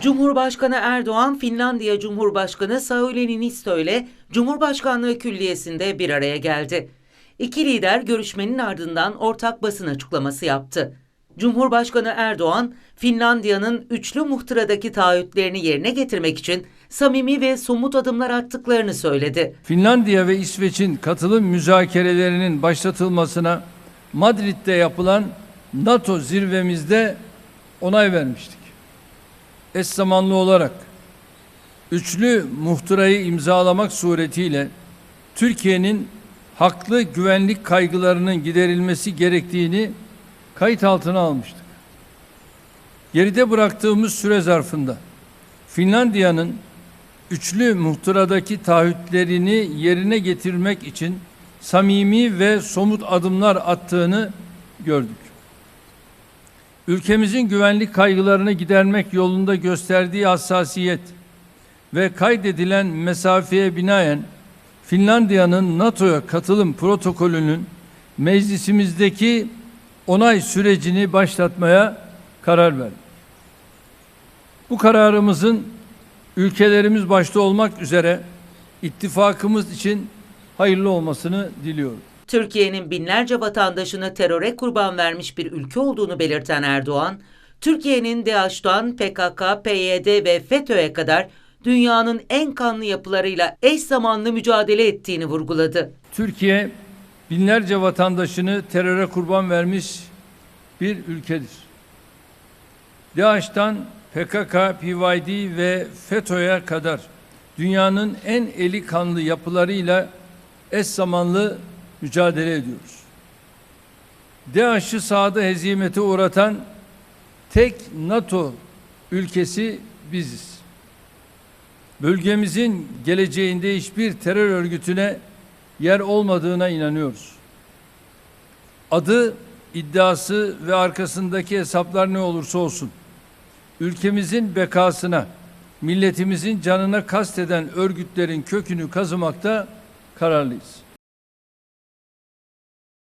Cumhurbaşkanı Erdoğan, Finlandiya Cumhurbaşkanı Sauli Niinisto ile Cumhurbaşkanlığı Külliyesi'nde bir araya geldi. İki lider görüşmenin ardından ortak basın açıklaması yaptı. Cumhurbaşkanı Erdoğan, Finlandiya'nın üçlü muhtıradaki taahhütlerini yerine getirmek için samimi ve somut adımlar attıklarını söyledi. Finlandiya ve İsveç'in katılım müzakerelerinin başlatılmasına Madrid'de yapılan NATO zirvemizde onay vermiştik. Eş zamanlı olarak üçlü muhtırayı imzalamak suretiyle Türkiye'nin haklı güvenlik kaygılarının giderilmesi gerektiğini kayıt altına almıştık. Geride bıraktığımız süre zarfında Finlandiya'nın üçlü muhtıradaki taahhütlerini yerine getirmek için samimi ve somut adımlar attığını gördük. Ülkemizin güvenlik kaygılarını gidermek yolunda gösterdiği hassasiyet ve kaydedilen mesafeye binaen Finlandiya'nın NATO'ya katılım protokolünün meclisimizdeki onay sürecini başlatmaya karar verdik. Bu kararımızın ülkelerimiz başta olmak üzere ittifakımız için hayırlı olmasını diliyorum. Türkiye'nin binlerce vatandaşını teröre kurban vermiş bir ülke olduğunu belirten Erdoğan, Türkiye'nin DAEŞ'tan PKK, PYD ve FETÖ'ye kadar dünyanın en kanlı yapılarıyla eş zamanlı mücadele ettiğini vurguladı. Türkiye binlerce vatandaşını teröre kurban vermiş bir ülkedir. DAEŞ'tan PKK, PYD ve FETÖ'ye kadar dünyanın en eli kanlı yapılarıyla eş zamanlı mücadele ediyoruz. DAEŞ'ı sahada hezimete uğratan tek NATO ülkesi biziz. Bölgemizin geleceğinde hiçbir terör örgütüne yer olmadığına inanıyoruz. Adı, iddiası ve arkasındaki hesaplar ne olursa olsun ülkemizin bekasına, milletimizin canına kasteden örgütlerin kökünü kazımakta kararlıyız.